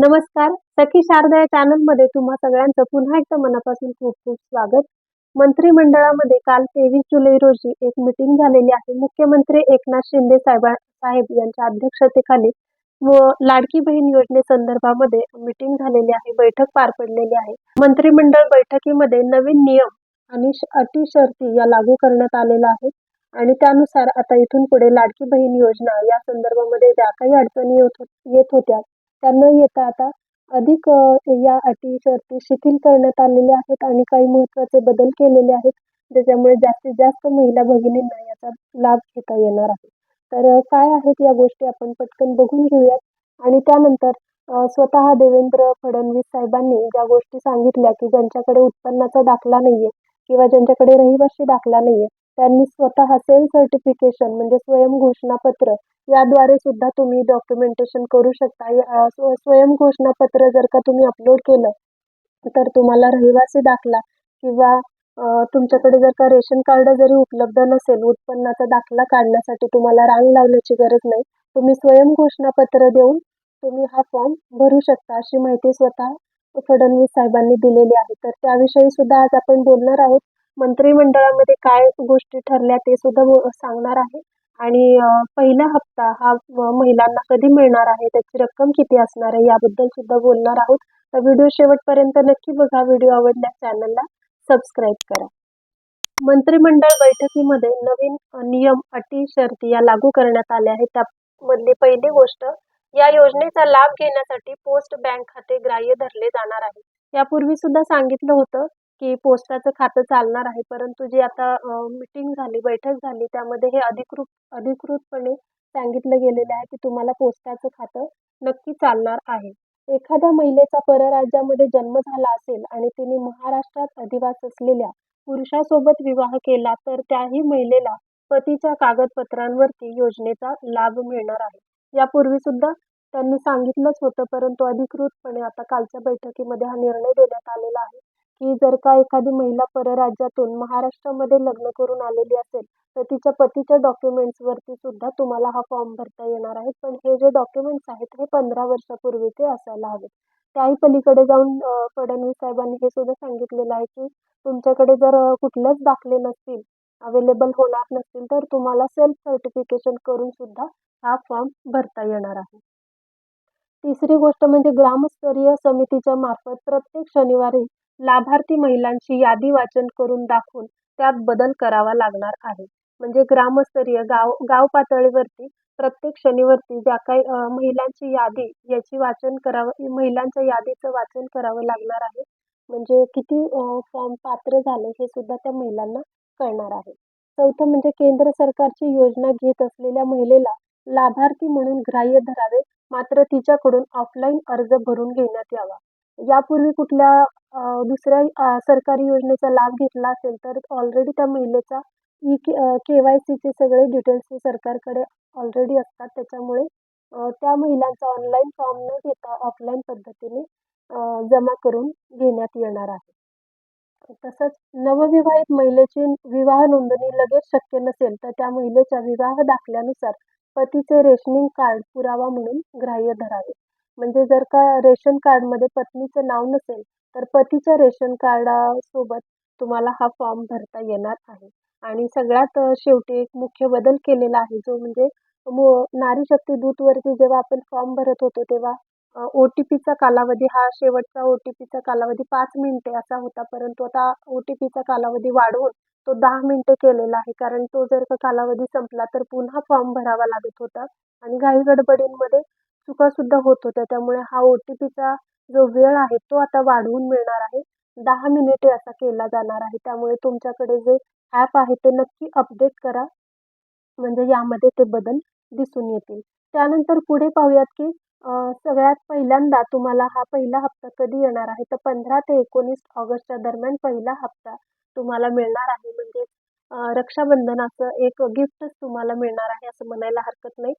नमस्कार सखी शारदा या चॅनलमध्ये तुम्हा सगळ्यांचं पुन्हा एकदा मनापासून खूप खूप स्वागत. मंत्रिमंडळामध्ये काल तेवीस जुलै रोजी एक मिटिंग झालेली आहे. मुख्यमंत्री एकनाथ शिंदे साहेबा साहेब यांच्या अध्यक्षतेखाली व लाडकी बहीण योजनेसंदर्भामध्ये मिटिंग झालेली आहे. बैठक पार पडलेली आहे. मंत्रिमंडळ बैठकीमध्ये नवीन नियम आणि श- अटी शर्ती या लागू करण्यात आलेल्या आहेत आणि त्यानुसार आता इथून पुढे लाडकी बहीण योजना या संदर्भामध्ये ज्या काही अडचणी येत येत होत्या त्या न येता आता अधिक या अटी शर्ती शिथिल करण्यात आलेल्या आहेत आणि काही महत्त्वाचे बदल केलेले आहेत ज्याच्यामुळे जास्तीत जास्त महिला भगिनींना याचा लाभ घेता येणार आहे तर काय आहेत या गोष्टी आपण पटकन बघून घेऊयात. आणि त्यानंतर स्वतः देवेंद्र फडणवीस साहेबांनी ज्या गोष्टी सांगितल्या की ज्यांच्याकडे उत्पन्नाचा दाखला नाही आहे किंवा ज्यांच्याकडे रहिवासी दाखला नाही आहे त्यांनी स्वतः सेल्फ सर्टिफिकेशन म्हणजे स्वयं घोषणापत्र याद्वारे सुद्धा तुम्ही डॉक्युमेंटेशन करू शकता. या- स्व- स्वयं घोषणापत्र जर का तुम्ही अपलोड केलं तर तुम्हाला रहिवासी दाखला किंवा अ, तुमच्याकडे जर का रेशन कार्ड जरी उपलब्ध नसेल उत्पन्नाचा दाखला काढण्यासाठी तुम्हाला रांग लावण्याची गरज नाही. तुम्ही स्वयं घोषणापत्र देऊन तुम्ही हा फॉर्म भरू शकता अशी माहिती स्वतः फडणवीस साहेबांनी दिलेली आहे. तर त्याविषयी सुद्धा आज आपण बोलणार आहोत. मंत्रिमंडळामध्ये काय गोष्टी ठरल्या ते सुद्धा सांगणार आहे. आणि पहिला हप्ता हा महिलांना कधी मिळणार आहे? त्याची रक्कम किती असणार आहे? याबद्दल सुद्धा बोलणार आहोत. तर व्हिडिओ शेवटपर्यंत नक्की बघा. व्हिडिओ आवडल्यास चॅनलला सबस्क्राईब करा. मंत्रिमंडळ बैठकीमध्ये नवीन नियम अटी शर्ती या लागू करण्यात आल्या आहेत. त्यामधली पहिली गोष्ट या योजनेचा लाभ घेण्यासाठी पोस्ट बँक खाते ग्राह्य धरले जाणार आहे. यापूर्वी सुद्धा सांगितलं होतं की पोस्टाचं खातं चालणार आहे. परंतु जी आता मीटिंग झाली बैठक झाली त्यामध्ये हे अधिकृत अधिकृतपणे सांगितलं गेलेलं आहे की तुम्हाला पोस्टाचं खातं नक्की चालणार आहे. एखाद्या महिलेचा परराज्यामध्ये जन्म झाला असेल आणि तिने महाराष्ट्रात अधिवास असलेल्या पुरुषासोबत विवाह केला तर त्याही महिलेला पतीच्या कागदपत्रांवरती योजनेचा लाभ मिळणार आहे. यापूर्वी सुद्धा त्यांनी सांगितलंच होतं परंतु अधिकृतपणे आता कालच्या बैठकीमध्ये हा निर्णय देण्यात आलेला आहे. की जर का एखादी महिला परराज्यातून महाराष्ट्रामध्ये लग्न करून आलेली असेल तर तिच्या पतीच्या डॉक्युमेंट्सवरती सुद्धा तुम्हाला हा फॉर्म भरता येणार आहे. पण हे जे डॉक्युमेंट्स आहेत हे पंधरा वर्षापूर्वीचे असायला हवेत. त्याही पलीकडे जाऊन फडणवीस साहेबांनी हे सुद्धा सांगितलेलं आहे की तुमच्याकडे जर कुठलेच दाखले नसतील अवेलेबल होणार नसतील तर तुम्हाला सेल्फ सर्टिफिकेशन करून सुद्धा हा फॉर्म भरता येणार आहे. तिसरी गोष्ट म्हणजे ग्रामस्तरीय समितीच्या मार्फत प्रत्येक शनिवारी लाभार्थी महिलांची यादी वाचन करून दाखवून त्यात बदल करावा लागणार आहे. म्हणजे ग्रामस्तरीय गाव गाव पातळीवरती प्रत्येक शनिवारती ज्या काही महिलांची यादी याची वाचन करावं महिलांच्या यादीचं वाचन करावं लागणार आहे. म्हणजे किती फॉर्म पात्र झाले हे सुद्धा त्या महिलांना कळणार आहे. चौथं म्हणजे केंद्र सरकारची योजना घेत असलेल्या महिलेला लाभार्थी म्हणून ग्राह्य धरावे मात्र तिच्याकडून ऑफलाईन अर्ज भरून घेण्यात यावा. यापूर्वी कुठल्या दुसऱ्या सरकारी योजनेचा लाभ घेतला असेल तर ऑलरेडी त्या महिलेचा ई के के वाय सीचे सगळे डिटेल्स हे सरकारकडे ऑलरेडी असतात. त्याच्यामुळे त्या महिलांचा ऑनलाईन फॉर्म न घेता ऑफलाईन पद्धतीने जमा करून घेण्यात येणार आहे. तसंच नवविवाहित महिलेची विवाह नोंदणी लगेच शक्य नसेल तर त्या महिलेच्या विवाह दाखल्यानुसार पतीचे रेशनिंग कार्ड पुरावा म्हणून ग्राह्य धरावे. म्हणजे जर का रेशन कार्डमध्ये पत्नीचं नाव नसेल तर पतीच्या रेशन कार्डासोबत तुम्हाला हा फॉर्म भरता येणार आहे. आणि सगळ्यात शेवटी एक मुख्य बदल केलेला आहे जो म्हणजे मो नारी शक्ती दूतवरती जेव्हा आपण फॉर्म भरत होतो तेव्हा ओ टी पीचा कालावधी हा शेवटचा ओ टी पीचा कालावधी पाच मिनिटे असा होता. परंतु आता ओ टी पीचा कालावधी वाढवून तो दहा मिनिटे केलेला आहे. कारण तो जर का कालावधी संपला तर पुन्हा फॉर्म भरावा लागत होता. आणि घाई गडबडींमध्ये चुकासुद्धा होत. होत्या त्यामुळे हा ओ टी पीचा जो वेळ आहे तो आता वाढवून मिळणार आहे. दहा मिनिटे असा केला जाणार आहे. त्यामुळे तुमच्याकडे जे ॲप आहे ते नक्की अपडेट करा. म्हणजे यामध्ये ते बदल दिसून येतील. त्यानंतर पुढे पाहूयात की सगळ्यात पहिल्यांदा तुम्हाला हा पहिला हप्ता कधी येणार आहे? तर पंधरा ते एकोणीस ऑगस्टच्या दरम्यान पहिला हप्ता तुम्हाला मिळणार आहे. म्हणजे रक्षाबंधनाचं एक गिफ्टच तुम्हाला मिळणार आहे असं म्हणायला हरकत नाही.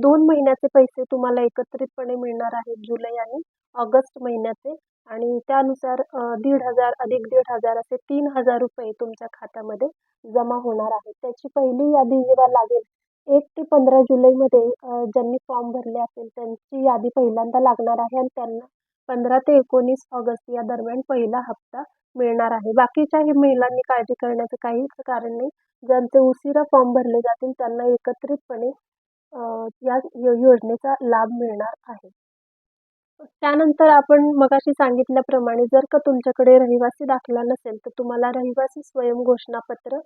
दोन महिन्याचे पैसे तुम्हाला एकत्रितपणे मिळणार आहेत जुलै आणि ऑगस्ट महिन्याचे आणि त्यानुसार दीड हजार अधिक दीड हजार असे तीन हजार रुपये तुमच्या खात्यामध्ये जमा होणार आहेत त्याची पहिली यादी जेव्हा लागेल एक ते पंधरा जुलैमध्ये ज्यांनी फॉर्म भरले असेल त्यांची यादी पहिल्यांदा लागणार आहे आणि त्यांना पंधरा ते एकोणीस ऑगस्ट या दरम्यान पहिला हप्ता मिळणार आहे. बाकीच्याही महिलांनी काळजी करण्याचं काहीच कारण नाही. ज्यांचे उशिरा फॉर्म भरले जातील त्यांना एकत्रितपणे या योजनेचा लाभ मिळणार आहे. त्यानंतर आपण मगाशी सांगितल्याप्रमाणे जर का तुमच्याकडे रहिवासी दाखला नसेल तर तुम्हाला रहिवासी स्वयं घोषणापत्र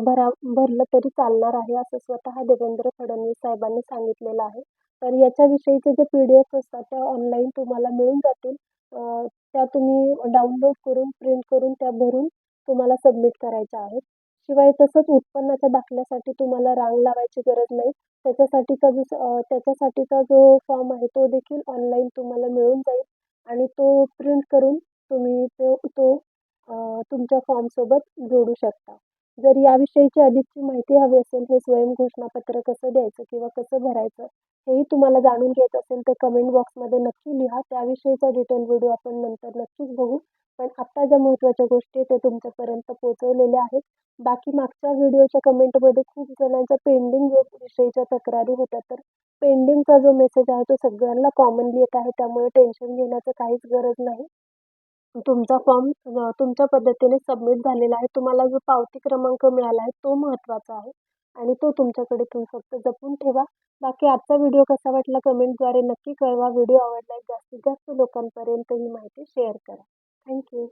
भरा भरलं तरी चालणार आहे असं स्वतः देवेंद्र फडणवीस साहेबांनी सांगितलेलं आहे. तर याच्याविषयीचे जे पी डी एफ असतात त्या ऑनलाईन तुम्हाला मिळून जातील. त्या तुम्ही डाउनलोड करून प्रिंट करून त्या भरून तुम्हाला सबमिट करायच्या आहेत. शिवाय तसंच उत्पन्नाच्या दाखल्यासाठी तुम्हाला रांग लावायची गरज नाही. त्याच्यासाठीचा जो त्याच्यासाठीचा जो फॉर्म आहे तो देखील ऑनलाईन तुम्हाला मिळून जाईल. आणि तो प्रिंट करून तुम्ही तो तो तुमच्या फॉर्मसोबत जोडू शकता. जर याविषयीची अधिकची माहिती हवी असेल तर स्वयं घोषणापत्र कसं द्यायचं किंवा कसं भरायचं हेही तुम्हाला जाणून घ्यायचं असेल तर कमेंट बॉक्समध्ये नक्की लिहा. त्याविषयीचा डिटेल व्हिडिओ आपण नंतर नक्कीच बघू. पण आत्ता ज्या महत्त्वाच्या गोष्टी आहेत त्या तुमच्यापर्यंत पोहोचवलेल्या आहेत. बाकी मागच्या व्हिडिओच्या कमेंटमध्ये खूप जणांच्या पेंडिंग विषयीच्या तक्रारी होत्या. तर पेंडिंगचा जो मेसेज आहे तो सगळ्यांना कॉमनली येत आहे. त्यामुळे टेन्शन घेण्याचं काहीच गरज नाही. तुमचा फॉर्म तुमच्या पद्धतीने सबमिट झालेला आहे. तुम्हाला जो पावती क्रमांक मिळाला आहे तो महत्त्वाचा आहे. आणि तो तुमच्याकडे तुम्ही फक्त जपून ठेवा. बाकी आजचा व्हिडिओ कसा वाटला कमेंटद्वारे नक्की कळवा. व्हिडिओ आवडला जास्तीत जास्त लोकांपर्यंत ही माहिती शेअर करा. थँक्यू